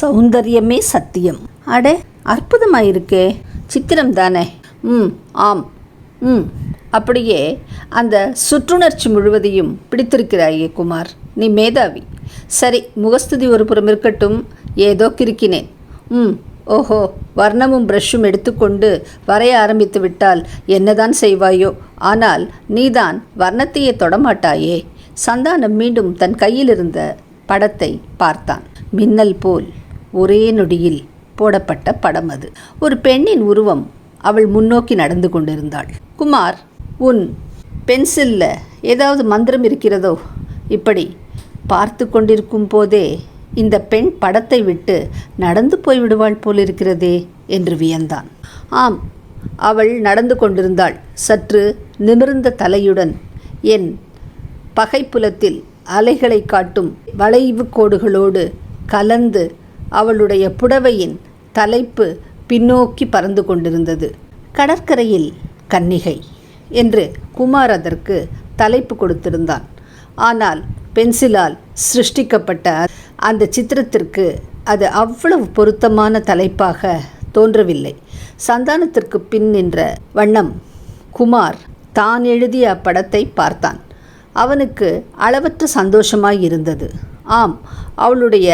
சௌந்தரியமே சத்தியம். அடே அற்புதமாயிருக்கே. சித்திரம் தானே ம் ஆம் ம். அப்படியே அந்த சுற்றுணர்ச்சி முழுவதையும் பிடித்திருக்கிறாயே குமார். நீ மேதாவி. சரி முகஸ்துதி ஒரு புறம் இருக்கட்டும். ஏதோ கிறுக்கினேன். ம் ஓஹோ வர்ணமும் ப்ரஷ்ஷும் எடுத்துக்கொண்டு வரைய ஆரம்பித்து விட்டால் என்னதான் செய்வாயோ. ஆனால் நீதான் வர்ணத்தையே தொடமாட்டாயே. சந்தானம் மீண்டும் தன் கையிலிருந்த படத்தை பார்த்தான். மின்னல் போல். ஒரே நொடியில் போடப்பட்ட படம் அது. ஒரு பெண்ணின் உருவம் அவள் முன்னோக்கி நடந்து கொண்டிருந்தாள். குமார் உன் பென்சில்ல ஏதாவது மந்திரம் இருக்கிறதோ? இப்படி பார்த்து கொண்டிருக்கும் போதே இந்த பெண் படத்தை விட்டு நடந்து போய் விடுவாள் போலிருக்கிறதே என்று வியந்தான். ஆம் அவள் நடந்து கொண்டிருந்தாள். சற்று நிமிர்ந்த தலையுடன் என் பகைப்புலத்தில் அலைகளை காட்டும் வளைவு கோடுகளோடு கலந்து அவளுடைய புடவையின் தலைப்பு பின்னோக்கி பறந்து கொண்டிருந்தது. கடற்கரையில் கன்னிகை என்று குமார் அதற்கு தலைப்பு கொடுத்திருந்தான். ஆனால் பென்சிலால் சிருஷ்டிக்கப்பட்ட அந்த சித்திரத்திற்கு அது அவ்வளவு பொருத்தமான தலைப்பாக தோன்றவில்லை. சந்தானத்திற்கு பின் நின்ற வண்ணம் குமார் தான் எழுதிய அப்படத்தை பார்த்தான். அவனுக்கு அளவற்ற சந்தோஷமாய் இருந்தது. ஆம் அவளுடைய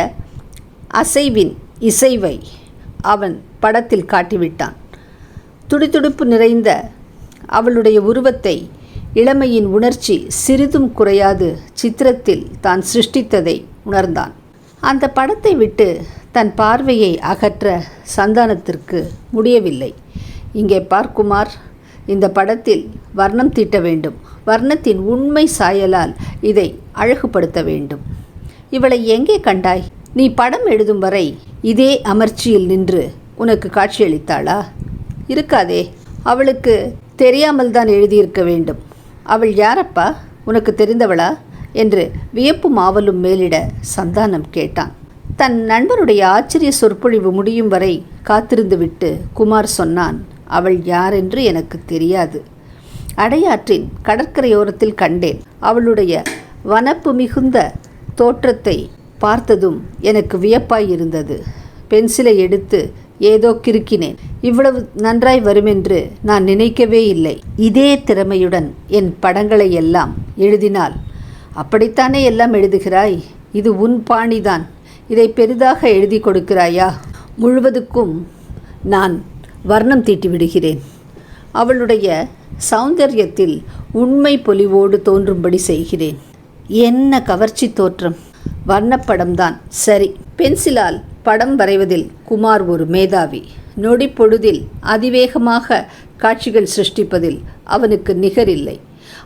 அசைவின் இசைவை அவன் படத்தில் காட்டிவிட்டான். துடிதுடிப்பு நிறைந்த அவளுடைய உருவத்தை இளமையின் உணர்ச்சி சிறிதும் குறையாது சித்திரத்தில் தான் சிருஷ்டித்ததை உணர்ந்தான். அந்த படத்தை விட்டு தன் பார்வையை அகற்ற சந்தானத்திற்கு முடியவில்லை. இங்கே பார்க்குமார் இந்த படத்தில் வர்ணம் தீட்ட வேண்டும். வர்ணத்தின் உண்மை சாயலால் இதை அழகுபடுத்த வேண்டும். இவளை எங்கே கண்டாய்? நீ படம் எழுதும் வரை இதே அமர்ச்சியில் நின்று உனக்கு காட்சியளித்தாளா? இருக்காதே அவளுக்கு தெரியாமல் தான் எழுதியிருக்க வேண்டும். அவள் யாரப்பா? உனக்கு தெரிந்தவளா? என்று வியப்பு மாவலும் மேலிட சந்தானம் கேட்டான். தன் நண்பருடைய ஆச்சரிய சொற்பொழிவு முடியும் வரை காத்திருந்துவிட்டு குமார் சொன்னான் அவள் யாரென்று எனக்கு தெரியாது. அடையாற்றின் கடற்கரையோரத்தில் கண்டேன். அவளுடைய வனப்பு மிகுந்த தோற்றத்தை பார்த்ததும் எனக்கு வியப்பாய் இருந்தது. பென்சிலை எடுத்து ஏதோ கிறுக்கினேன். இவ்வளவு நன்றாய் வருமென்று நான் நினைக்கவே இல்லை. இதே திறமையுடன் என் படங்களை எல்லாம் எழுதினால். அப்படித்தானே எல்லாம் எழுதுகிறாய்? இது உன் பாணிதான். இதை பெரிதாக எழுதி கொடுக்கிறாயா? முழுவதுக்கும் நான் வர்ணம் தீட்டி விடுகிறேன். அவளுடைய சௌந்தரியத்தில் உண்மை பொலிவோடு தோன்றும்படி செய்கிறேன். என்ன கவர்ச்சி தோற்றம்! வர்ணப்படம்தான். சரி. பென்சிலால் படம் வரைவதில் குமார் ஒரு மேதாவி. நொடி பொழுதில் அதிவேகமாக காட்சிகள் சிருஷ்டிப்பதில் அவனுக்கு நிகரில்லை.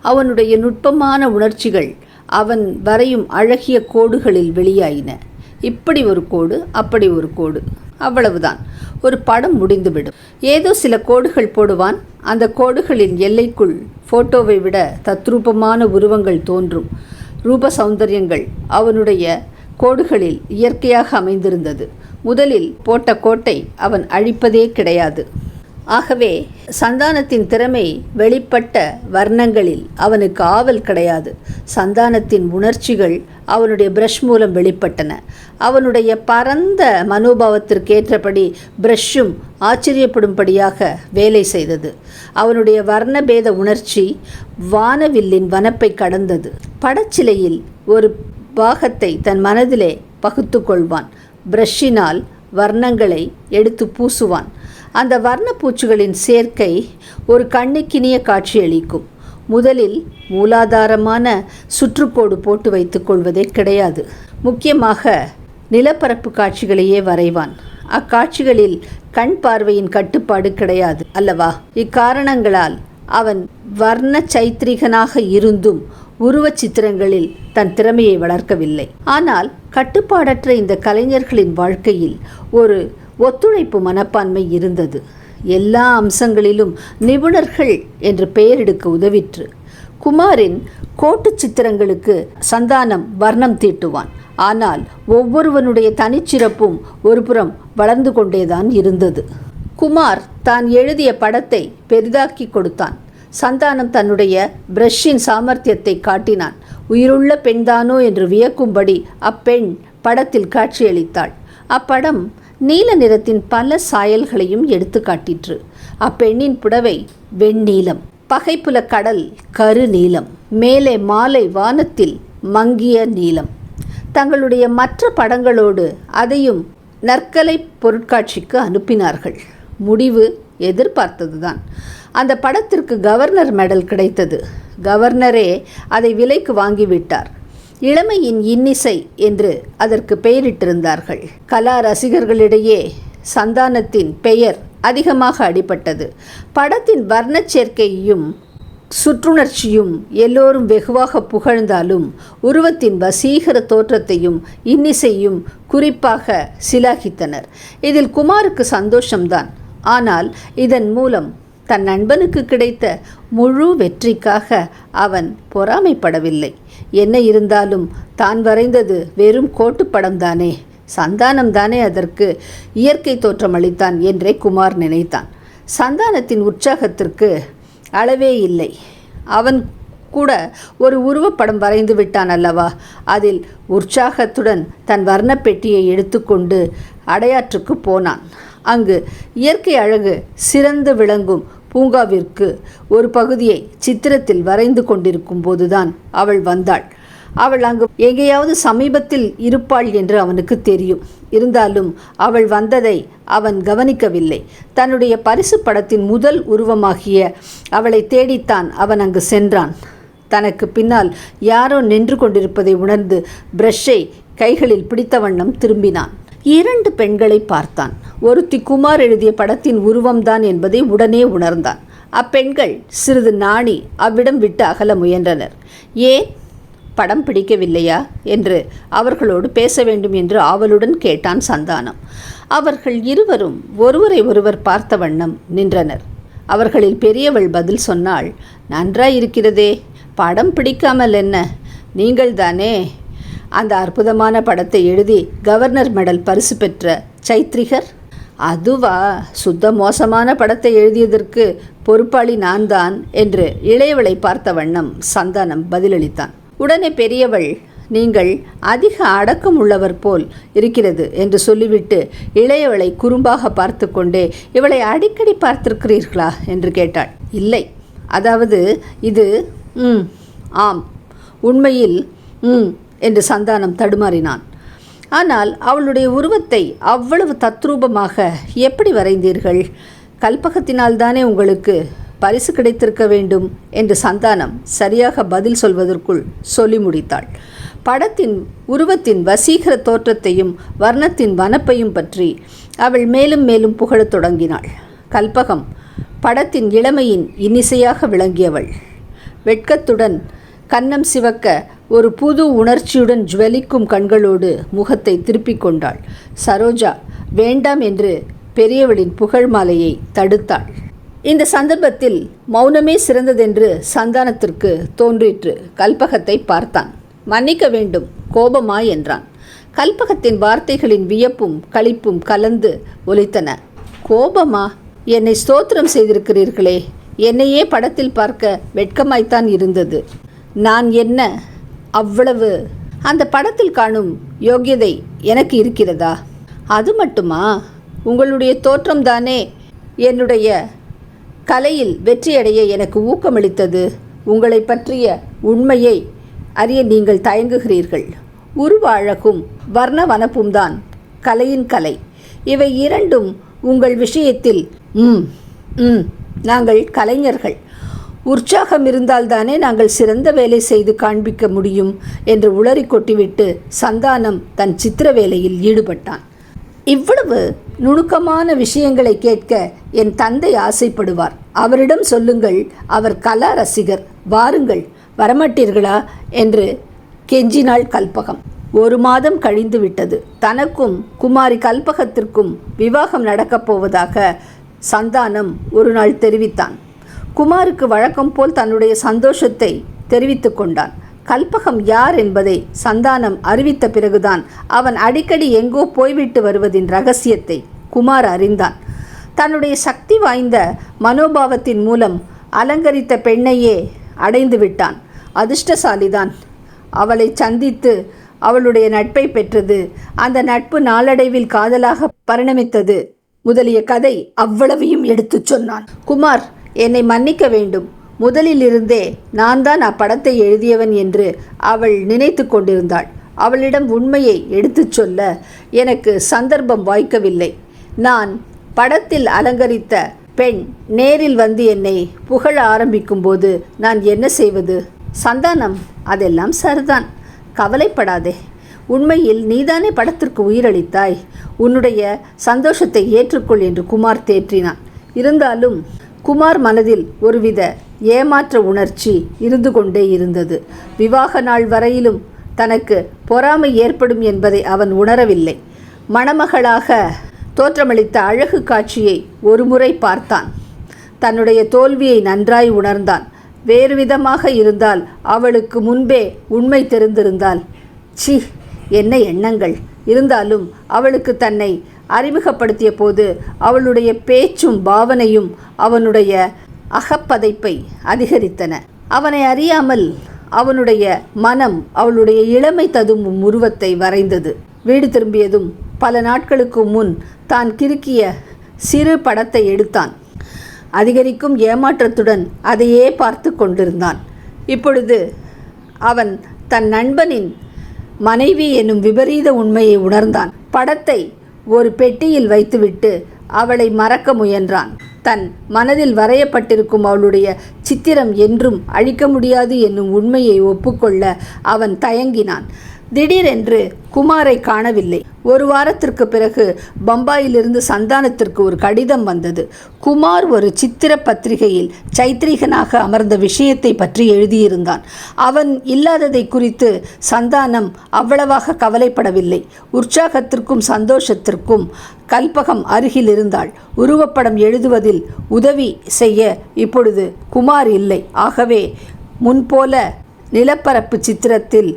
அவனுடைய நுட்பமான உணர்ச்சிகள் அவன் வரையும் அழகிய கோடுகளில் வெளியாயின. இப்படி ஒரு கோடு அப்படி ஒரு கோடு. அவ்வளவுதான். ஒரு படம் முடிந்துவிடும். ஏதோ சில கோடுகள் போடுவான். அந்த கோடுகளின் எல்லைக்குள் போட்டோவை விட தத்ரூபமான உருவங்கள் தோன்றும். ரூப சௌந்தரியங்கள் அவனுடைய கோடுகளில் இயற்கையாக அமைந்திருந்தது. முதலில் போட்ட கோட்டை அவன் அழிப்பதே கிடையாது. ஆகவே சந்தானத்தின் திறமை வெளிப்பட்ட வர்ணங்களில் அவனுக்கு ஆவல் கிடையாது. சந்தானத்தின் உணர்ச்சிகள் அவனுடைய பிரஷ் மூலம் வெளிப்பட்டன. அவனுடைய பரந்த மனோபாவத்திற்கேற்றபடி பிரஷ்ஷும் ஆச்சரியப்படும்படியாக வேலை செய்தது. அவனுடைய வர்ணபேத உணர்ச்சி வானவில்லின் வனப்பை கடந்தது. படச்சிலையில் ஒரு பாகத்தை தன் மனதிலே பகுத்து கொள்வான் பிரஷ்ஷினால் வர்ணங்களை எடுத்து பூசுவான். அந்த வர்ணப்பூச்சிகளின் சேர்க்கை ஒரு கண்ணுக்கினிய காட்சியளிக்கும் முதலில் மூலாதாரமான சுற்றுக்கோடு போட்டு வைத்துக் கொள்வதே கிடையாது. முக்கியமாக நிலப்பரப்பு காட்சிகளையே வரைவான். அக்காட்சிகளில் கண் பார்வையின் கட்டுப்பாடு கிடையாது அல்லவா? இக்காரணங்களால் அவன் வர்ண சைத்ரிகனாக இருந்தும் உருவச் சித்திரங்களில் தன் திறமையை வளர்க்கவில்லை. ஆனால் கட்டுப்பாடற்ற இந்த கலைஞர்களின் வாழ்க்கையில் ஒரு ஒத்துழைப்பு மனப்பான்மை இருந்தது. எல்லா அம்சங்களிலும் நிபுணர்கள் என்று பெயரெடுக்க உதவிற்று. குமாரின் கோட்டு சித்திரங்களுக்கு சந்தானம் வர்ணம் தீட்டுவான். ஆனால் ஒவ்வொருவனுடைய தனிச்சிறப்பும் ஒருபுறம் வளர்ந்து கொண்டேதான் இருந்தது. குமார் தான் எழுதிய படத்தை பெரிதாக்கி கொடுத்தான். சந்தானம் தன்னுடைய பிரஷ்ஷின் சாமர்த்தியத்தை காட்டினான். உயிருள்ள பெண்தானோ என்று வியக்கும்படி அப்பெண் படத்தில் காட்சியளித்தாள். அப்படம் நீல நிறத்தின் பல சாயல்களையும் எடுத்து காட்டிற்று. அப்பெண்ணின் புடவை வெண்ணீலம் பகைப்புல கடல் கரு நீலம் மேலே மாலை வானத்தில் மங்கிய நீலம். தங்களுடைய மற்ற படங்களோடு அதையும் நற்கலை பொருட்காட்சிக்கு அனுப்பினார்கள். முடிவு எதிர்பார்த்ததுதான். அந்த படத்திற்கு கவர்னர் மெடல் கிடைத்தது. கவர்னரே அதை விலைக்கு வாங்கிவிட்டார். இளமையின் இன்னிசை என்று அதற்கு பெயரிட்டிருந்தார்கள். கலா ரசிகர்களிடையே சந்தானத்தின் பெயர் அதிகமாக அடிபட்டது. படத்தின் வர்ணச் சேர்க்கையும் சுற்றுணர்ச்சியும் எல்லோரும் வெகுவாக புகழ்ந்தாலும் உருவத்தின் வசீகர தோற்றத்தையும் இன்னிசையும் குறிப்பாக சிலாகித்தனர். இதில் குமாருக்கு சந்தோஷம்தான். ஆனால் இதன் மூலம் தன் நண்பனுக்கு கிடைத்த முழு வெற்றிக்காக அவன் பொறாமைப்படவில்லை. என்ன இருந்தாலும் தான் வரைந்தது வெறும் கோட்டுப்படம் தானே சந்தானம் தானே அதற்கு இயற்கை தோற்றம் அளித்தான் என்றே குமார் நினைத்தான். சந்தானத்தின் உற்சாகத்திற்கு அளவே இல்லை. அவன் கூட ஒரு உருவப்படம் வரைந்து விட்டான் அல்லவா? அதில் உற்சாகத்துடன் தன் வர்ணப்பெட்டியை எடுத்துக்கொண்டு அடையாற்றுக்கு போனான். அங்கு இயற்கை அழகு சிறந்து விளங்கும் பூங்காவிற்கு ஒரு பகுதியை சித்திரத்தில் வரைந்து கொண்டிருக்கும் போதுதான் அவள் வந்தாள். அவள் அங்கு எங்கேயாவது சமீபத்தில் இருப்பாள் என்று அவனுக்கு தெரியும். இருந்தாலும் அவள் வந்ததை அவன் கவனிக்கவில்லை. தன்னுடைய பரிசு படத்தின் முதல் உருவமாகிய அவளை தேடித்தான் அவன் அங்கு சென்றான். தனக்கு பின்னால் யாரோ நின்று கொண்டிருப்பதை உணர்ந்து பிரஷ்ஷை கைகளில் பிடித்த வண்ணம் திரும்பினான். இரண்டு பெண்களை பார்த்தான். ஒருத்தி குமார் எழுதிய படத்தின் உருவம்தான் என்பதை உடனே உணர்ந்தான். அப்பெண்கள் சிறிது நாணி அவ்விடம் விட்டு அகல முயன்றனர். ஏன்? படம் பிடிக்கவில்லையா? என்று அவர்களோடு பேச வேண்டும் என்று ஆவலுடன் கேட்டான் சந்தானம். அவர்கள் இருவரும் ஒருவரை ஒருவர் பார்த்த வண்ணம் நின்றனர். அவர்களில் பெரியவள் பதில் சொன்னாள் நன்றாயிருக்கிறதே படம் பிடிக்காமல் என்ன? நீங்கள்தானே அந்த அற்புதமான படத்தை எழுதி கவர்னர் மெடல் பரிசு பெற்ற சைத்ரிகர். அதுவா சுத்த மோசமான படத்தை எழுதியதற்கு பொறுப்பாளி நான் தான் என்று இளையவளை பார்த்த வண்ணம் சந்தானம் பதிலளித்தான். உடனே பெரியவள் நீங்கள் அதிக அடக்கம் உள்ளவர் போல் இருக்கிறது என்று சொல்லிவிட்டு இளையவளை குறும்பாக பார்த்து கொண்டே இவளை அடிக்கடி பார்த்திருக்கிறீர்களா? என்று கேட்டாள். இல்லை. அதாவது இது ம் ஆம். உண்மையில் ம் என்று சந்தானம் தடுமாறினான். ஆனால் அவளுடைய உருவத்தை அவ்வளவு தத்ரூபமாக எப்படி வரைந்தீர்கள்? கல்பகத்தினால்தானே உங்களுக்கு பரிசு கிடைத்திருக்க வேண்டும் என்று சந்தானம் சரியாக பதில் சொல்வதற்குள் சொல்லி முடித்தாள். படத்தின் உருவத்தின் வசீகர தோற்றத்தையும் வர்ணத்தின் வனப்பையும் பற்றி அவள் மேலும் மேலும் புகழத் தொடங்கினாள். கல்பகம் படத்தின் இளமையின் இன்னிசையாக விளங்கியவள். வெட்கத்துடன் கன்னம் சிவக்க ஒரு புது உணர்ச்சியுடன் ஜுவலிக்கும் கண்களோடு முகத்தை திருப்பிக் கொண்டாள். சரோஜா வேண்டாம் என்று பெரியவளின் புகழ் மாலையை தடுத்தாள். இந்த சந்தர்ப்பத்தில் மௌனமே சிறந்ததென்று சந்தானத்திற்கு தோன்றிற்று. கல்பகத்தை பார்த்தான். மன்னிக்க வேண்டும் கோபமா? என்றான். கல்பகத்தின் வார்த்தைகளின் வியப்பும் களிப்பும் கலந்து ஒலித்தன. கோபமா? என்னை ஸ்தோத்திரம் செய்திருக்கிறீர்களே. என்னையே படத்தில் பார்க்க வெட்கமாய்த்தான் இருந்தது. நான் என்ன அவ்வளவு. அந்த படத்தில் காணும் யோக்கியதை எனக்கு இருக்கிறதா? அது மட்டுமா? உங்களுடைய தோற்றம்தானே என்னுடைய கலையில் வெற்றியடைய எனக்கு ஊக்கமளித்தது. உங்களை பற்றிய உண்மையை அறிய நீங்கள் தயங்குகிறீர்கள். உருவ அழகும் வர்ண வனப்பும் தான் கலையின் கலை. இவை இரண்டும் உங்கள் விஷயத்தில் ம் ம் நாங்கள் கலைஞர்கள். உற்சாகம் இருந்தால்தானே நாங்கள் சிறந்த வேலை செய்து காண்பிக்க முடியும் என்று உளறி கொட்டிவிட்டு சந்தானம் தன் சித்திர வேலையில் ஈடுபட்டான். இவ்வளவு நுணுக்கமான விஷயங்களை கேட்க என் தந்தை ஆசைப்படுவார். அவரிடம் சொல்லுங்கள் அவர் கலா ரசிகர் வாருங்கள் வரமாட்டீர்களா? என்று கெஞ்சினாள் கல்பகம். ஒரு மாதம் கழிந்து விட்டது. தனக்கும் குமாரி கல்பகத்திற்கும் விவாகம் நடக்கப் போவதாக சந்தானம் ஒரு நாள் தெரிவித்தான். குமாருக்கு வழக்கம் போல் தன்னுடைய சந்தோஷத்தை தெரிவித்து கொண்டான். கல்பகம் யார் என்பதை சந்தானம் அறிவித்த பிறகுதான் அவன் அடிக்கடி எங்கோ போய்விட்டு வருவதின் ரகசியத்தை குமார் அறிந்தான். தன்னுடைய சக்தி வாய்ந்த மனோபாவத்தின் மூலம் அலங்கரித்த பெண்ணையே அடைந்து விட்டான். அதிர்ஷ்டசாலிதான். அவளை சந்தித்து அவளுடைய நட்பை பெற்றது அந்த நட்பு நாளடைவில் காதலாக பரிணமித்தது முதலிய கதை அவ்வளவையும் எடுத்துச் சொன்னான். குமார் என்னை மன்னிக்க வேண்டும். முதலில் இருந்தே நான் தான் அப்படத்தை எழுதியவன் என்று அவள் நினைத்து கொண்டிருந்தாள். அவளிடம் உண்மையை எடுத்துச் சொல்ல எனக்கு சந்தர்ப்பம் வாய்க்கவில்லை. நான் படத்தில் அலங்கரித்த பெண் நேரில் வந்து என்னை புகழ ஆரம்பிக்கும்போது நான் என்ன செய்வது? சந்தானம் அதெல்லாம் சரிதான். கவலைப்படாதே. உண்மையில் நீதானே படத்திற்கு உயிரளித்தாய். உன்னுடைய சந்தோஷத்தை ஏற்றுக்கொள் என்று குமார் தேற்றினான். இருந்தாலும் குமார் மனதில் ஒருவித ஏமாற்ற உணர்ச்சி இருந்து கொண்டே இருந்தது. விவாக நாள் வரையிலும் தனக்கு பொறாமை ஏற்படும் என்பதை அவன் உணரவில்லை. மணமகளாக தோற்றமளித்த அழகு காட்சியை ஒருமுறை பார்த்தான். தன்னுடைய தோல்வியை நன்றாய் உணர்ந்தான். வேறு விதமாக இருந்தால் அவளுக்கு முன்பே உண்மை தெரிந்திருந்தால் சி என்ன எண்ணங்கள். இருந்தாலும் அவளுக்கு தன்னை அறிமுகப்படுத்திய போது அவளுடைய பேச்சும் பாவனையும் அவனுடைய அகப்பதைப்பை அதிகரித்தன. அவனை அறியாமல் அவனுடைய மனம் அவளுடைய இளமை ததும்பும் உருவத்தை வரைந்தது. வீடு திரும்பியதும் பல நாட்களுக்கு முன் தான் கிறுக்கிய சிறு படத்தை எடுத்தான். அதிகரிக்கும் ஏமாற்றத்துடன் அதையே பார்த்து கொண்டிருந்தான். இப்பொழுது அவன் தன் நண்பனின் மனைவி என்னும் விபரீத உண்மையை உணர்ந்தான். படத்தை ஒரு பெட்டியில் வைத்துவிட்டு அவளை மறக்க முயன்றான். தன் மனதில் வரையப்பட்டிருக்கும் அவளுடைய சித்திரம் என்றும் அழிக்க முடியாது என்னும் உண்மையை ஒப்புக்கொள்ள அவன் தயங்கினான். திடீரென்று குமாரை காணவில்லை. ஒரு வாரத்திற்கு பிறகு பம்பாயிலிருந்து சந்தானத்திற்கு ஒரு கடிதம் வந்தது. குமார் ஒரு சித்திர பத்திரிகையில் சைத்ரீகனாக அமர்ந்த விஷயத்தை பற்றி எழுதியிருந்தான். அவன் இல்லாததை குறித்து சந்தானம் அவ்வளவாக கவலைப்படவில்லை. உற்சாகத்திற்கும் சந்தோஷத்திற்கும் கல்பகம் அருகில் இருந்தாள். உருவப்படம் எழுதுவதில் உதவி செய்ய இப்பொழுது குமார் இல்லை. ஆகவே முன்போல நிலப்பரப்பு சித்திரத்தில்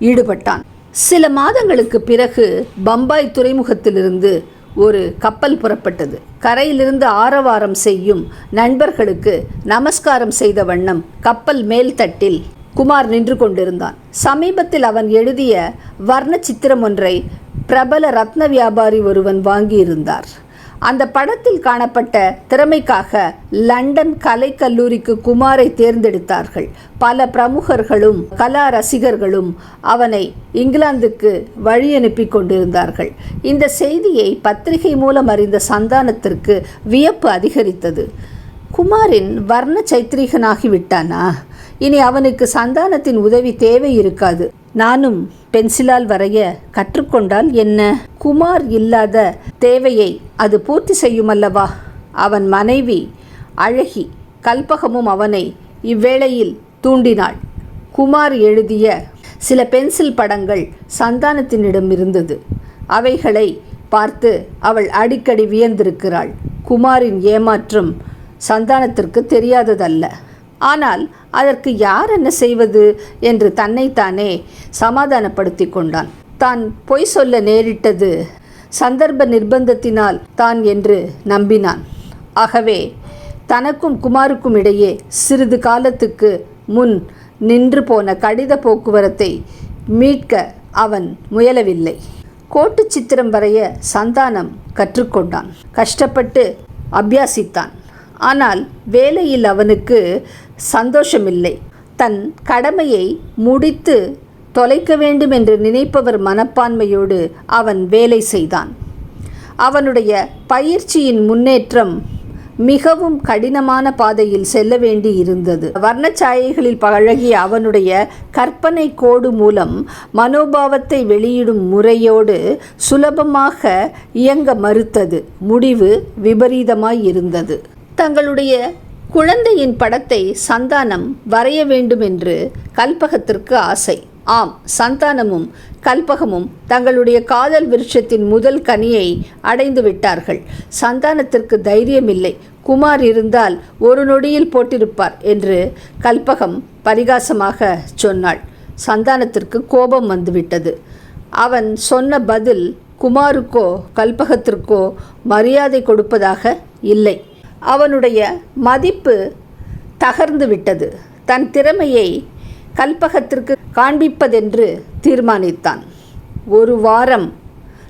ஈடுபட்டான். சில மாதங்களுக்கு பிறகு பம்பாய் துறைமுகத்திலிருந்து ஒரு கப்பல் புறப்பட்டது. கரையிலிருந்து ஆரவாரம் செய்யும் நண்பர்களுக்கு நமஸ்காரம் செய்த வண்ணம் கப்பல் மேல்தட்டில் குமார் நின்று கொண்டிருந்தான். சமீபத்தில் அவன் எழுதிய வர்ண சித்திரம் ஒன்றை பிரபல ரத்ன வியாபாரி ஒருவன் வாங்கியிருந்தார். அந்த படத்தில் காணப்பட்ட திறமைக்காக லண்டன் கலைக்கல்லூரிக்கு குமாரை தேர்ந்தெடுத்தார்கள். பல பிரமுகர்களும் கலா ரசிகர்களும் அவனை இங்கிலாந்துக்கு வழி அனுப்பி கொண்டிருந்தார்கள். இந்த செய்தியை பத்திரிகை மூலம் அறிந்த சந்தானத்திற்கு வியப்பு அதிகரித்தது. குமாரின் வர்ண சைத்ரீகனாகிவிட்டானா இனி அவனுக்கு சந்தானத்தின் உதவி தேவை இருக்காது. நானும் பென்சிலால் வரைய கற்றுக்கொண்டால் என்ன? குமார் இல்லாத தேவையை அது பூர்த்தி செய்யுமல்லவா? அவன் மனைவி அழகி கல்பகமும் அவனை இவ்வேளையில் தூண்டினாள். குமார் எழுதிய சில பென்சில் படங்கள் சந்தானத்தினிடம் இருந்தது அவைகளை பார்த்து அவள் அடிக்கடி வியந்திருக்கிறாள். குமாரின் ஏமாற்றம் சந்தானத்திற்கு தெரியாததல்ல. ஆனால் அதற்கு யார் என்ன செய்வது என்று தன்னைத்தானே சமாதானப்படுத்தி கொண்டான். தான் பொய் சொல்ல நேரிட்டது சந்தர்ப்ப நிர்பந்தத்தினால் தான் என்று நம்பினான். ஆகவே தனக்கும் குமாருக்கும் இடையே சிறிது காலத்துக்கு முன் நின்று போன கடித போக்குவரத்தை மீட்க அவன் முயலவில்லை. கோட்டு சித்திரம் வரைய சந்தானம் கற்றுக்கொண்டான். கஷ்டப்பட்டு அபியாசித்தான். ஆனால் வேலையில் அவனுக்கு சந்தோஷமில்லை. தன் கடமையை முடித்து தொலைக்க வேண்டும் என்று நினைப்பவர் மனப்பான்மையோடு அவன் வேலை செய்தான். அவனுடைய பயிற்சியின் முன்னேற்றம் மிகவும் கடினமான பாதையில் செல்ல வேண்டி இருந்தது வர்ணச்சாயைகளில் பழகிய அவனுடைய கற்பனை கோடு மூலம் மனோபாவத்தை வெளியிடும் முறையோடு சுலபமாக இயங்க மறுத்தது. முடிவு விபரீதமாய் இருந்தது தங்களுடைய குழந்தையின் படத்தை சந்தானம் வரைய வேண்டும் என்று கல்பகத்திற்கு ஆசை. ஆம் சந்தானமும் கல்பகமும் தங்களுடைய காதல் விருட்சத்தின் முதல் கனியை அடைந்து விட்டார்கள். சந்தானத்திற்கு தைரியமில்லை. குமார் இருந்தால் ஒரு நொடியில் போட்டிருப்பார் என்று கல்பகம் பரிகாசமாக சொன்னாள். சந்தானத்திற்கு கோபம் வந்துவிட்டது. அவன் சொன்ன பதில் குமாருக்கோ கல்பகத்திற்கோ மரியாதை கொடுப்பதாக இல்லை. அவனுடைய மதிப்பு தகர்ந்து விட்டது. தன் திறமையை கல்பகத்திற்கு காண்பிப்பதென்று தீர்மானித்தான். ஒரு வாரம்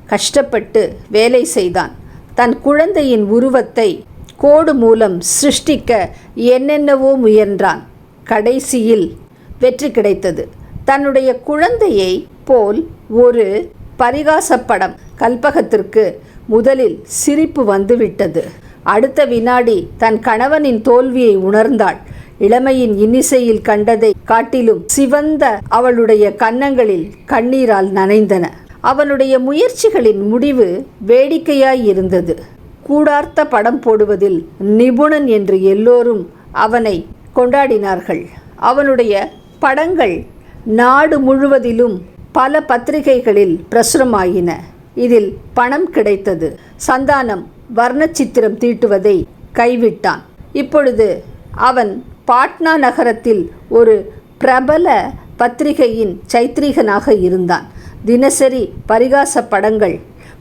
கஷ்டப்பட்டு வேலை செய்தான். தன் குழந்தையின் உருவத்தை கோடு மூலம் சிருஷ்டிக்க என்னென்னவோ முயன்றான். கடைசியில் வெற்றி கிடைத்தது. தன்னுடைய குழந்தையை போல் ஒரு பரிகாசப்படம் கல்பகத்திற்கு முதலில் சிரிப்பு வந்துவிட்டது. அடுத்த வினாடி தன் கணவனின் தோல்வியை உணர்ந்தாள். இளமையின் இன்னிசையில் கண்டதை காட்டிலும் சிவந்த அவளுடைய கன்னங்களில் கண்ணீரால் நனைந்தன. அவனுடைய முயற்சிகளின் முடிவு வேடிக்கையாய் இருந்தது. கூடார்த்த படம் போடுவதில் நிபுணன் என்று எல்லோரும் அவனை கொண்டாடினார்கள். அவனுடைய படங்கள் நாடு முழுவதிலும் பல பத்திரிகைகளில் பிரசுரமாயின. இதில் பணம் கிடைத்தது. சந்தானம் வர்ணச்சித்திரம் தீட்டுவதை கைவிட்டான். இப்பொழுது அவன் பாட்னா நகரத்தில் ஒரு பிரபல பத்திரிகையின் சைத்ரீகனாக இருந்தான். தினசரி பரிகாச படங்கள்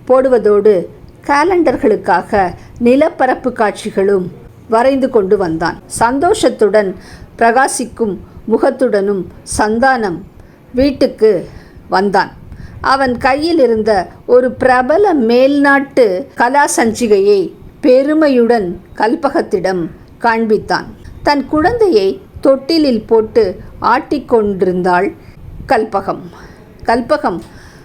போடுவதோடு காலண்டர்களுக்காக நிலப்பரப்பு காட்சிகளும் வரைந்து கொண்டு வந்தான். சந்தோஷத்துடன் பிரகாசிக்கும் முகத்துடனும் சந்தானம் வீட்டுக்கு வந்தான். அவன் கையில் இருந்த ஒரு பிரபல மேல்நாட்டு கலா சஞ்சிகையை பெருமையுடன் கல்பகத்திடம் காண்பித்தான். தன் குழந்தையை தொட்டிலில் போட்டு ஆட்டிக்கொண்டிருந்தாள் கல்பகம். கல்பகம்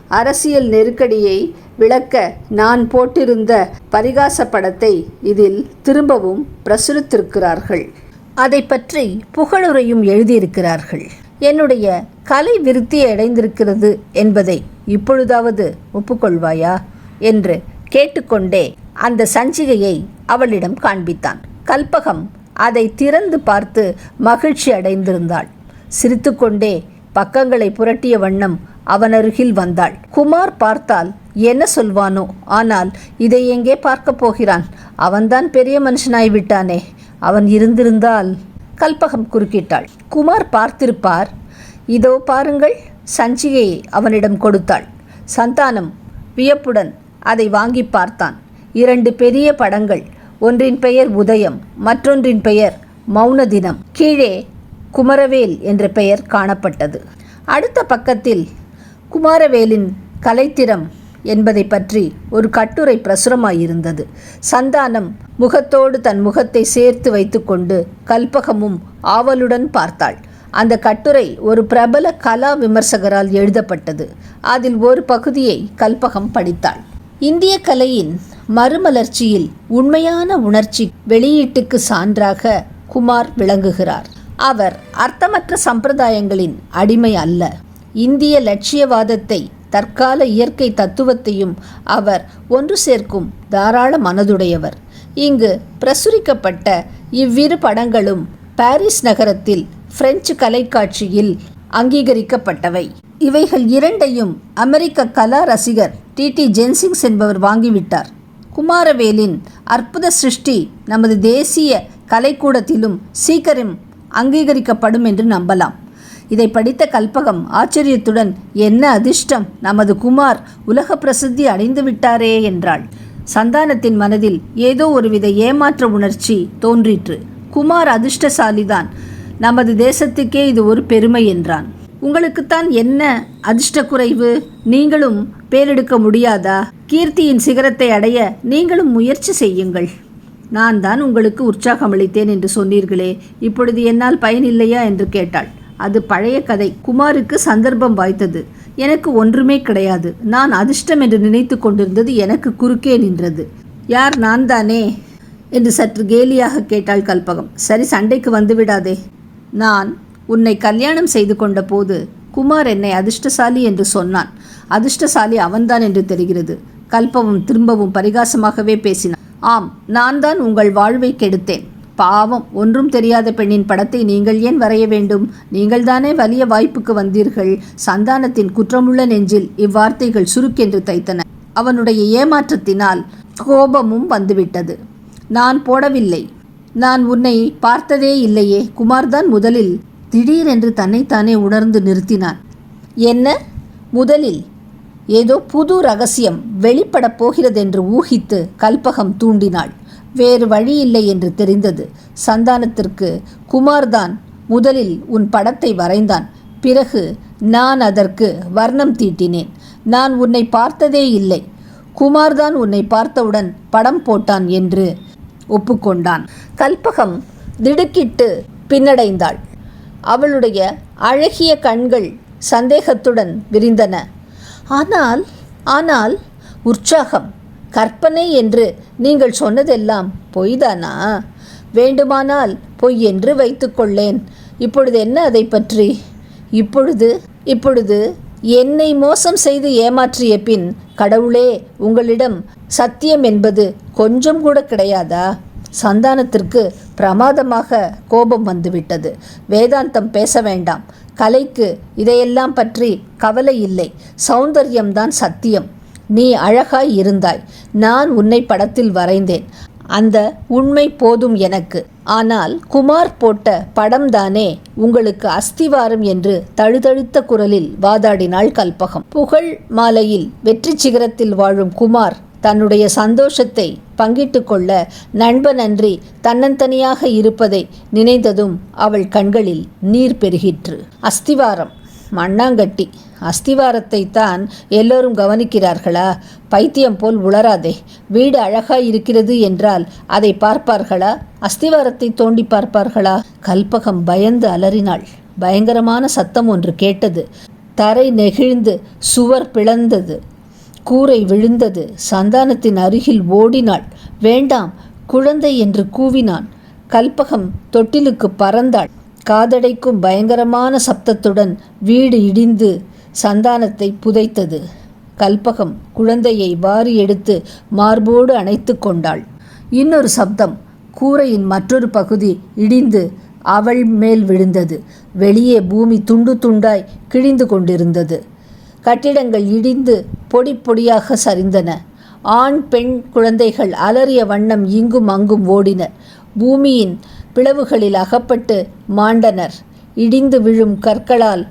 அரசியல் நெருக்கடியை விளக்க நான் போட்டிருந்த பரிகாச படத்தை இதில் திரும்பவும் பிரசுரித்திருக்கிறார்கள். அதை பற்றி புகழுரையும் எழுதியிருக்கிறார்கள். என்னுடைய கலை விருத்தி அடைந்திருக்கிறது என்பதை இப்பொழுதாவது ஒப்புக்கொள்வாயா? என்று கேட்டுக்கொண்டே அந்த சஞ்சிகையை அவளிடம் காண்பித்தான். கல்பகம் அதை திறந்து பார்த்து மகிழ்ச்சி அடைந்திருந்தாள். சிரித்துக்கொண்டே பக்கங்களை புரட்டிய வண்ணம் அவனருகில் வந்தாள். குமார் பார்த்தால் என்ன சொல்வானோ? ஆனால் இதை எங்கே பார்க்கப் போகிறான்? அவன்தான் பெரிய மனுஷனாய் விட்டானே அவன் இருந்திருந்தால் கல்பகம் குறுக்கிட்டாள். குமார் பார்த்திருப்பார். இதோ பாருங்கள் சஞ்சிகையை அவனிடம் கொடுத்தாள். சந்தானம் வியப்புடன் அதை வாங்கி பார்த்தான். இரண்டு பெரிய படங்கள் ஒன்றின் பெயர் உதயம் மற்றொன்றின் பெயர் மௌன தினம் கீழே குமரவேல் என்ற பெயர் காணப்பட்டது. அடுத்த பக்கத்தில் குமாரவேலின் கலைத்திறம் என்பதை பற்றி ஒரு கட்டுரை பிரசுரமாயிருந்தது. சந்தானம் முகத்தோடு தன் முகத்தை சேர்த்து வைத்துக்கொண்டு கல்பகமும் ஆவலுடன் பார்த்தாள். அந்த கட்டுரை ஒரு பிரபல கலா விமர்சகரால் எழுதப்பட்டது. அதில் ஒரு பகுதியை கல்பகம் படித்தாள். இந்திய கலையின் மறுமலர்ச்சியில் உண்மையான உணர்ச்சி வெளியீட்டுக்கு சான்றாக குமார் விளங்குகிறார். அவர் அர்த்தமற்ற சம்பிரதாயங்களின் அடிமை அல்ல. இந்திய லட்சியவாதத்தை தற்கால இயற்கை தத்துவத்தையும் அவர் ஒன்று சேர்க்கும் தாராள மனதுடையவர். இங்கு பிரசுரிக்கப்பட்ட இவ்விரு படங்களும் பாரிஸ் நகரத்தில் பிரெஞ்சு கலைக்காட்சியில் அங்கீகரிக்கப்பட்டவை. இவைகள் இரண்டையும் அமெரிக்க கலா ரசிகர் டி. டி. ஜென்சிங்ஸ் என்பவர் வாங்கிவிட்டார். குமாரவேலின் அற்புத சிருஷ்டி நமது தேசிய கலைக்கூடத்திலும் சீக்கிரம் அங்கீகரிக்கப்படும் என்று நம்பலாம். இதை படித்த கல்பகம் ஆச்சரியத்துடன் என்ன அதிர்ஷ்டம் நமது குமார் உலக பிரசித்தி அடைந்து விட்டாரே என்றாள். சந்தானத்தின் மனதில் ஏதோ ஒருவித ஏமாற்ற உணர்ச்சி தோன்றிற்று. குமார் அதிர்ஷ்டசாலிதான். நமது தேசத்துக்கே இது ஒரு பெருமை என்றான். உங்களுக்குத்தான் என்ன அதிர்ஷ்ட குறைவு நீங்களும் பேரெடுக்க முடியாதா? கீர்த்தியின் சிகரத்தை அடைய நீங்களும் முயற்சி செய்யுங்கள். நான் தான் உங்களுக்கு உற்சாகம் அளித்தேன் என்று சொன்னீர்களே இப்பொழுது என்னால் பயனில்லையா? என்று கேட்டாள். அது பழைய கதை. குமாருக்கு சந்தர்ப்பம் வாய்த்தது. எனக்கு ஒன்றுமே கிடையாது. நான் அதிர்ஷ்டம் என்று நினைத்து கொண்டிருந்தது எனக்கு குறுக்கே நின்றது. யார்? நான் தானே? என்று சற்று கேலியாக கேட்டாள் கல்பகம். சரி சண்டைக்கு வந்து விடாதே. நான் உன்னை கல்யாணம் செய்து கொண்ட போது குமார் என்னை அதிர்ஷ்டசாலி என்று சொன்னான். அதிர்ஷ்டசாலி அவன்தான் என்று தெரிகிறது. கல்பவும் திரும்பவும் பரிகாசமாகவே பேசினான். ஆம் நான் தான் உங்கள் வாழ்வை கெடுத்தேன். பாவம் ஒன்றும் தெரியாத பெண்ணின் படத்தை நீங்கள் ஏன் வரைய வேண்டும்? நீங்கள்தானே வலிய வாய்ப்புக்கு வந்தீர்கள். சந்தானத்தின் குற்றமுள்ள நெஞ்சில் இவ்வார்த்தைகள் சுருக்கென்று தைத்தன. அவனுடைய ஏமாற்றத்தினால் கோபமும் வந்துவிட்டது. நான் போடவில்லை. நான் உன்னை பார்த்ததே இல்லையே. குமார்தான் முதலில் திடீரென்று தன்னைத்தானே உணர்ந்து நிறுத்தினான். என்ன? முதலில் ஏதோ புது ரகசியம் வெளிப்படப் போகிறதென்று ஊகித்து கல்பகம் தூண்டினாள். வேறு வழி இல்லை என்று தெரிந்தது. சந்தானத்திற்கு குமார்தான் முதலில் உன் படத்தை வரைந்தான். பிறகு நான் அதற்கு வர்ணம் தீட்டினேன். நான் உன்னை பார்த்ததே இல்லை. குமார்தான் உன்னை பார்த்தவுடன் படம் போட்டான் என்று ஒப்புக்கொண்டான். கல்பகம் திடுக்கிட்டு பின்னடைந்தாள். அவளுடைய அழகிய கண்கள் சந்தேகத்துடன் விரிந்தன. ஆனால் ஆனால் உற்சாகம் கற்பனை என்று நீங்கள் சொன்னதெல்லாம் பொய்தானா? வேண்டுமானால் பொய் என்று வைத்துக்கொள்ளேன் இப்பொழுது என்ன அதை பற்றி? இப்பொழுது இப்பொழுது என்னை மோசம் செய்து ஏமாற்றிய பின் கடவுளே உங்களிடம் சத்தியம் என்பது கொஞ்சம் கூட கிடையாதா? சந்தானத்திற்கு பிரமாதமாக கோபம் வந்துவிட்டது. வேதாந்தம் பேச வேண்டாம். கலைக்கு இதையெல்லாம் பற்றி கவலை இல்லை. சௌந்தர்யம்தான் சத்தியம். நீ அழகாய் இருந்தாய். நான் உன்னை படத்தில் வரைந்தேன். அந்த உண்மை போதும் எனக்கு. ஆனால் குமார் போட்ட படம்தானே உங்களுக்கு அஸ்திவாரம் என்று தழுதழுத்த குரலில் வாதாடினாள் கல்பகம். புகழ் மாலையில் வெற்றி சிகரத்தில் வாழும் குமார் தன்னுடைய சந்தோஷத்தை பங்கிட்டு கொள்ள நண்பனன்றி தன்னந்தனியாக இருப்பதை நினைந்ததும் அவள் கண்களில் நீர் பெருகிற்று. அஸ்திவாரம். மண்ணாங்கட்டி. அஸ்திவாரத்தை தான் எல்லோரும் கவனிக்கிறார்களா? பைத்தியம் போல் உளராதே வீடு அழகாய் இருக்கிறது என்றால் அதை பார்ப்பார்களா? அஸ்திவாரத்தை தோண்டி பார்ப்பார்களா? கல்பகம் பயந்து அலறினாள். பயங்கரமான சத்தம் ஒன்று கேட்டது. தரை நெகிழ்ந்து சுவர் பிளந்தது. கூரை விழுந்தது. சந்தானத்தின் அருகில் ஓடினாள். வேண்டாம் குழந்தை என்று கூவினான். கல்பகம் தொட்டிலுக்கு பறந்தாள். காதடைக்கும் பயங்கரமான சப்தத்துடன் வீடு இடிந்து சந்தானத்தை புதைத்தது. கல்பகம் குழந்தையை வாரி எடுத்து மார்போடு அணைத்து கொண்டாள். இன்னொரு சப்தம் கூரையின் மற்றொரு பகுதி இடிந்து அவள் மேல் விழுந்தது. வெளியே பூமி துண்டு துண்டாய் கிழிந்து கொண்டிருந்தது. கட்டிடங்கள் இடிந்து பொடி பொடியாக சரிந்தன. ஆண் பெண் குழந்தைகள் அலறிய வண்ணம் இங்கும் அங்கும் ஓடினர் பூமியின் பிளவுகளில் அகப்பட்டு மாண்டனர். இடிந்து விழும் கற்களால்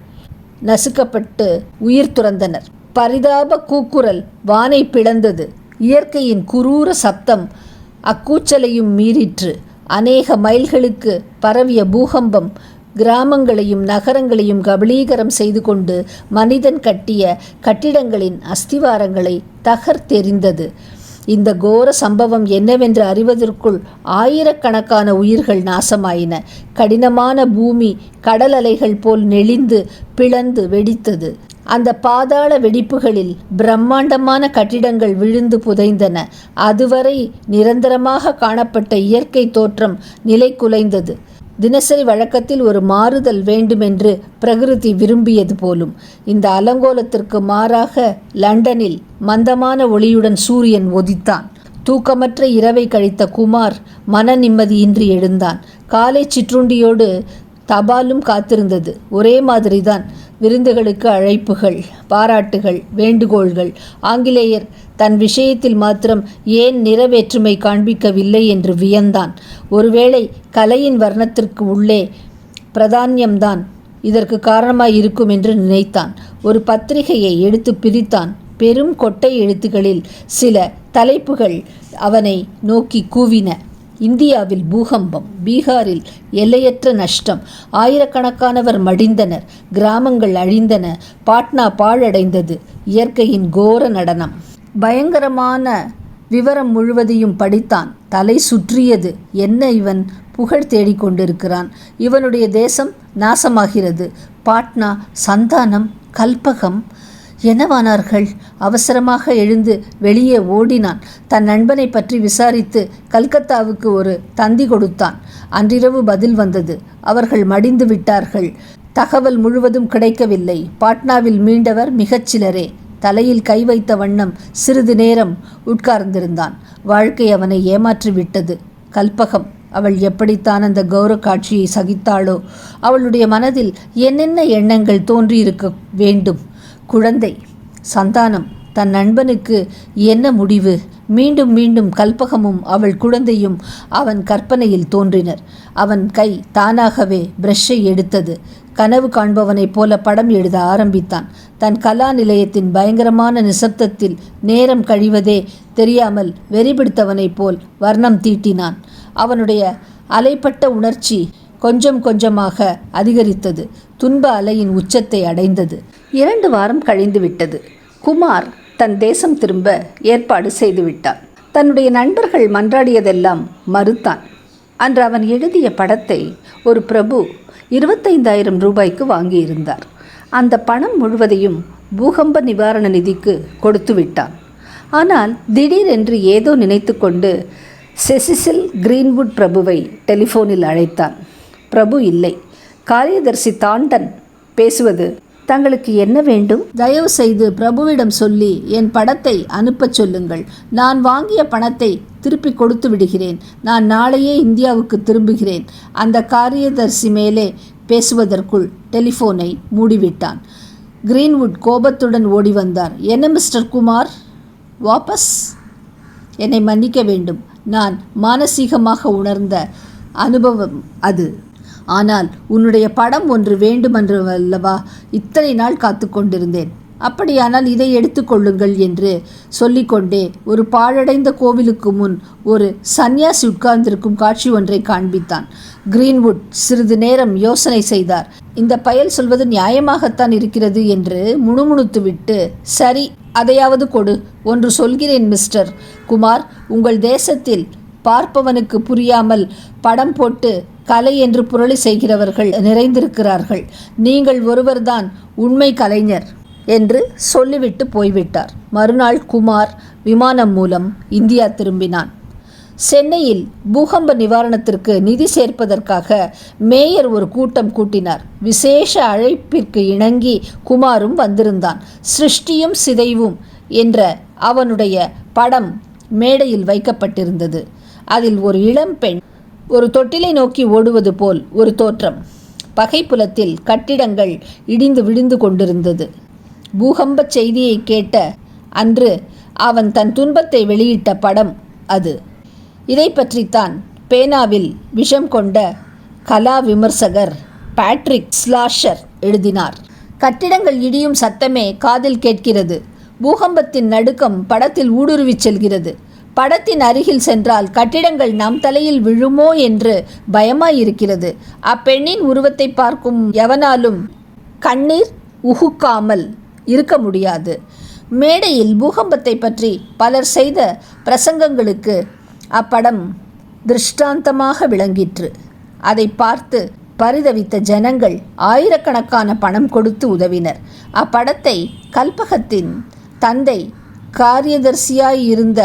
நசுக்கப்பட்டு உயிர் துறந்தனர். பரிதாப கூக்குரல் வானை பிளந்தது. இயற்கையின் குரூர சப்தம் அக்கூச்சலையும் மீறிற்று. அநேக மைல்களுக்கு பரவிய பூகம்பம் கிராமங்களையும் நகரங்களையும் கபலீகரம் செய்து கொண்டு மனிதன் கட்டிய கட்டிடங்களின் அஸ்திவாரங்களை தகர்த்தெறிந்தது. இந்த கோர சம்பவம் என்னவென்று அறிவதற்குள் ஆயிரக்கணக்கான உயிர்கள் நாசமாயின. கடினமான பூமி கடல் அலைகள் போல் நெளிந்து பிளந்து வெடித்தது. அந்த பாதாள வெடிப்புகளில் பிரம்மாண்டமான கட்டிடங்கள் விழுந்து புதைந்தன. அதுவரை நிரந்தரமாக காணப்பட்ட இயற்கை தோற்றம் நிலை குலைந்தது தினசரி வழக்கத்தில் ஒரு மாறுதல் வேண்டுமென்று பிரகிருதி விரும்பியது போலும் இந்த அலங்கோலத்திற்கு மாறாக லண்டனில் மந்தமான ஒளியுடன் சூரியன் ஒதித்தான் தூக்கமற்ற இரவை கழித்த குமார் மன நிம்மதியின்றி எழுந்தான். காலை சிற்றுண்டியோடு தபாலும் காத்திருந்தது. ஒரே மாதிரிதான் விருந்துகளுக்கு அழைப்புகள் பாராட்டுகள் வேண்டுகோள்கள் ஆங்கிலேயர் தன் விஷயத்தில் மாத்திரம் ஏன் நிறவேற்றுமை காண்பிக்கவில்லை என்று வியந்தான். ஒருவேளை கலையின் வர்ணத்திற்கு உள்ளே பிரதானியம்தான் இதற்கு காரணமாய் இருக்கும் என்று நினைத்தான். ஒரு பத்திரிகையை எடுத்து பிரித்தான். பெரும் கொட்டை எழுத்துகளில் சில தலைப்புகள் அவனை நோக்கி கூவின. இந்தியாவில் பூகம்பம் பீகாரில் எல்லையற்ற நஷ்டம் ஆயிரக்கணக்கானவர் மடிந்தனர் கிராமங்கள் அழிந்தன பாட்னா பாழடைந்தது இயற்கையின் கோர நடனம். பயங்கரமான விவரம் முழுவதையும் படித்தான். தலை சுற்றியது. என்ன இவன்? புகழ் தேடிக்கொண்டிருக்கிறான் இவனுடைய தேசம் நாசமாகிறது. பாட்னா சந்தானம் கல்பகம் என்னவானார்கள் அவசரமாக எழுந்து வெளியே ஓடினான். தன் நண்பனை பற்றி விசாரித்து கல்கத்தாவுக்கு ஒரு தந்தி கொடுத்தான். அன்றிரவு பதில் வந்தது. அவர்கள் மடிந்து விட்டார்கள். தகவல் முழுவதும் கிடைக்கவில்லை. பாட்னாவில் மீண்டவர் மிகச்சிலரே. தலையில் கை வைத்த வண்ணம் சிறிது நேரம் உட்கார்ந்திருந்தான். வாழ்க்கை அவனை ஏமாற்றிவிட்டது. கல்பகம் அவள் எப்படித்தான் அந்த கௌர காட்சியை சகித்தாளோ அவளுடைய மனதில் என்னென்ன எண்ணங்கள் தோன்றியிருக்க வேண்டும்? குழந்தை சந்தானம் தன் நண்பனுக்கு என்ன முடிவு? மீண்டும் மீண்டும் கல்பகமும் அவள் குழந்தையும் அவன் கற்பனையில் தோன்றினர். அவன் கை தானாகவே பிரஷ்ஷை எடுத்தது. கனவு காண்பவனைப் போல படம் எழுத ஆரம்பித்தான். தன் கலா நிலையத்தின் பயங்கரமான நிசப்தத்தில் நேரம் கழிவதே தெரியாமல் வெறிபிடித்தவனைப் போல் வர்ணம் தீட்டினான். அவனுடைய அலைப்பட்ட உணர்ச்சி கொஞ்சம் கொஞ்சமாக அதிகரித்தது. துன்ப அலையின் உச்சத்தை அடைந்தது. இரண்டு வாரம் கழிந்து விட்டது. குமார் தன் தேசம் திரும்ப ஏற்பாடு செய்துவிட்டான். தன்னுடைய நண்பர்கள் மன்றாடியதெல்லாம் மறுத்தான். அன்று அவன் எழுதிய படத்தை ஒரு பிரபு இருபத்தைந்தாயிரம் ரூபாய்க்கு வாங்கியிருந்தார். அந்த பணம் முழுவதையும் பூகம்ப நிவாரண நிதிக்கு கொடுத்து விட்டான். ஆனால் திடீரென்று ஏதோ நினைத்து கொண்டு செசிசில் கிரீன்வுட் பிரபுவை டெலிஃபோனில் அழைத்தான். பிரபு இல்லை. காரியதர்சி தாண்டன் பேசுவது தங்களுக்கு என்ன வேண்டும்? தயவு செய்து பிரபுவிடம் சொல்லி என் படத்தை அனுப்பச் சொல்லுங்கள். நான் வாங்கிய பணத்தை திருப்பி கொடுத்து விடுகிறேன். நான் நாளையே இந்தியாவுக்கு திரும்புகிறேன். அந்த காரியதர்சி மேலே பேசுவதற்குள் டெலிஃபோனை மூடிவிட்டான். கிரீன்வுட் கோபத்துடன் ஓடி வந்தார். என்ன மிஸ்டர் குமார்? வாபஸ்? என்னை மன்னிக்க வேண்டும். நான் மானசீகமாக உணர்ந்த அனுபவம் அது. ஆனால் உன்னுடைய படம் ஒன்று வேண்டுமென்று அல்லவா? இத்தனை நாள் காத்து கொண்டிருந்தேன். அப்படியானால் இதை எடுத்துக்கொள்ளுங்கள் என்று சொல்லிக்கொண்டே ஒரு பாழடைந்த கோவிலுக்கு முன் ஒரு சந்நியாசி உட்கார்ந்திருக்கும் காட்சி ஒன்றை காண்பித்தான். கிரீன்வுட் சிறிது நேரம் யோசனை செய்தார். இந்த பயல் சொல்வது நியாயமாகத்தான் இருக்கிறது என்று முணுமுணுத்துவிட்டு சரி அதையாவது கொடு ஒன்று சொல்கிறேன் மிஸ்டர் குமார். உங்கள் தேசத்தில் பார்ப்பவனுக்கு புரியாமல் படம் போட்டு கலை என்று புரளி செய்கிறவர்கள் நிறைந்திருக்கிறார்கள். நீங்கள் ஒருவர்தான் உண்மை கலைஞர். என்று சொல்லிவிட்டு போய்விட்டார். மறுநாள் குமார் விமானம் மூலம் இந்தியா திரும்பினான். சென்னையில் பூகம்ப நிவாரணத்திற்கு நிதி சேர்ப்பதற்காக மேயர் ஒரு கூட்டம் கூட்டினார். விசேஷ அழைப்பிற்கு இணங்கி குமாரும் வந்திருந்தான். சிருஷ்டியும் சிதைவும் என்ற அவனுடைய படம் மேடையில் வைக்கப்பட்டிருந்தது. அதில் ஒரு இளம்பெண் ஒரு தொட்டிலை நோக்கி ஓடுவது போல் ஒரு தோற்றம். பகைப்புலத்தில் கட்டிடங்கள் இடிந்து விழுந்து கொண்டிருந்தது. பூகம்ப செய்தியை கேட்ட அன்று அவன் தன் துன்பத்தை வெளியிட்ட படம் அது. இதை பற்றித்தான் பேனாவில் விஷம் கொண்ட கலா விமர்சகர் பேட்ரிக் ஸ்லாஷர் எழுதினார். கட்டிடங்கள் இடியும் சத்தமே காதில் கேட்கிறது. பூகம்பத்தின் நடுக்கம் படத்தில் ஊடுருவிச் செல்கிறது. படத்தின் அருகில் சென்றால் கட்டிடங்கள் நம் தலையில் விழுமோ என்று பயமாயிருக்கிறது. அப்பெண்ணின் உருவத்தை பார்க்கும் எவனாலும் கண்ணீர் உகுக்காமல் இருக்க முடியாது. மேடையில் பூகம்பத்தை பற்றி பலர் செய்த பிரசங்கங்களுக்கு அப்படம் திருஷ்டாந்தமாக விளங்கிற்று. அதை பார்த்து பரிதவித்த ஜனங்கள் ஆயிரக்கணக்கான பணம் கொடுத்து உதவினர். அப்படத்தை கல்பகத்தின் தந்தை காரியதர்சியாய் இருந்த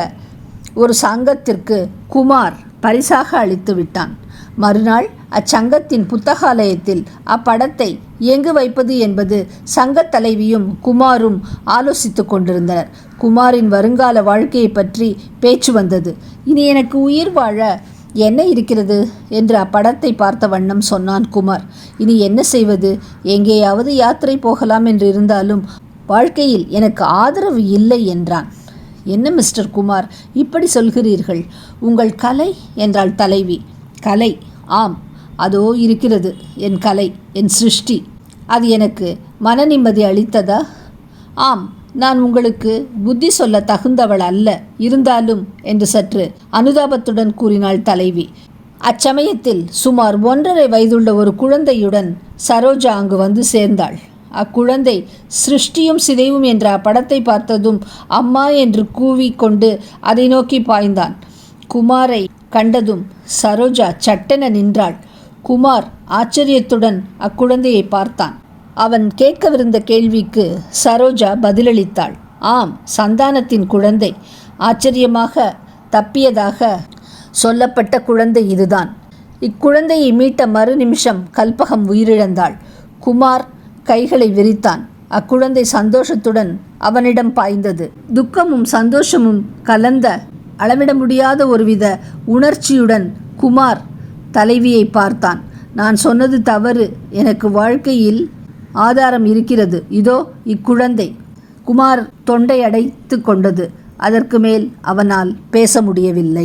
ஒரு சங்கத்திற்கு குமார் பரிசாக அளித்து விட்டான் மறுநாள் அச்சங்கத்தின் புத்தகாலயத்தில் அப்படத்தை எங்கு வைப்பது என்பது சங்கத் தலைவியும் குமாரும் ஆலோசித்து கொண்டிருந்தனர். குமாரின் வருங்கால வாழ்க்கையை பற்றி பேச்சு வந்தது. இனி எனக்கு உயிர் வாழ என்ன இருக்கிறது? என்று அப்படத்தை பார்த்த வண்ணம் சொன்னான் குமார். இனி என்ன செய்வது? எங்கேயாவது யாத்திரை போகலாம் என்று இருந்தாலும் வாழ்க்கையில் எனக்கு ஆதரவு இல்லை என்றான். என்ன மிஸ்டர் குமார் இப்படி சொல்கிறீர்கள்? உங்கள் கலை? என்றாள் தலைவி. கலை. ஆம் அதோ இருக்கிறது என் கலை என் சிருஷ்டி. அது எனக்கு மன நிம்மதி அளித்ததா? ஆம் நான் உங்களுக்கு புத்தி சொல்ல தகுந்தவள் அல்ல இருந்தாலும் என்று சற்று அனுதாபத்துடன் கூறினாள் தலைவி. அச்சமயத்தில் சுமார் ஒன்றரை வயதுள்ள ஒரு குழந்தையுடன் சரோஜா அங்கு வந்து சேர்ந்தாள். அக்குழந்தை சிருஷ்டியும் சிதைவும் என்ற அப்படத்தை பார்த்ததும் அம்மா என்று கூவிக்கொண்டு அதை நோக்கி பாய்ந்தான். குமாரை கண்டதும் சரோஜா சட்டென நின்றாள். குமார் ஆச்சரியத்துடன் அக்குழந்தையை பார்த்தான். அவன் கேட்கவிருந்த கேள்விக்கு சரோஜா பதிலளித்தாள். ஆம் சந்தானத்தின் குழந்தை. ஆச்சரியமாக தப்பியதாக சொல்லப்பட்ட குழந்தை இதுதான். இக்குழந்தையை மீட்ட மறு நிமிஷம் கல்பகம் உயிரிழந்தாள். குமார் கைகளை விரித்தான். அக்குழந்தை சந்தோஷத்துடன் அவனிடம் பாய்ந்தது. துக்கமும் சந்தோஷமும் கலந்த அளவிட முடியாத ஒருவித உணர்ச்சியுடன் குமார் தலைவியை பார்த்தான். நான் சொன்னது தவறு. எனக்கு வாழ்க்கையில் ஆதாரம் இருக்கிறது. இதோ இக்குழந்தை. குமார் தொண்டை அடைத்து கொண்டது. அதற்கு மேல் அவனால் பேச முடியவில்லை.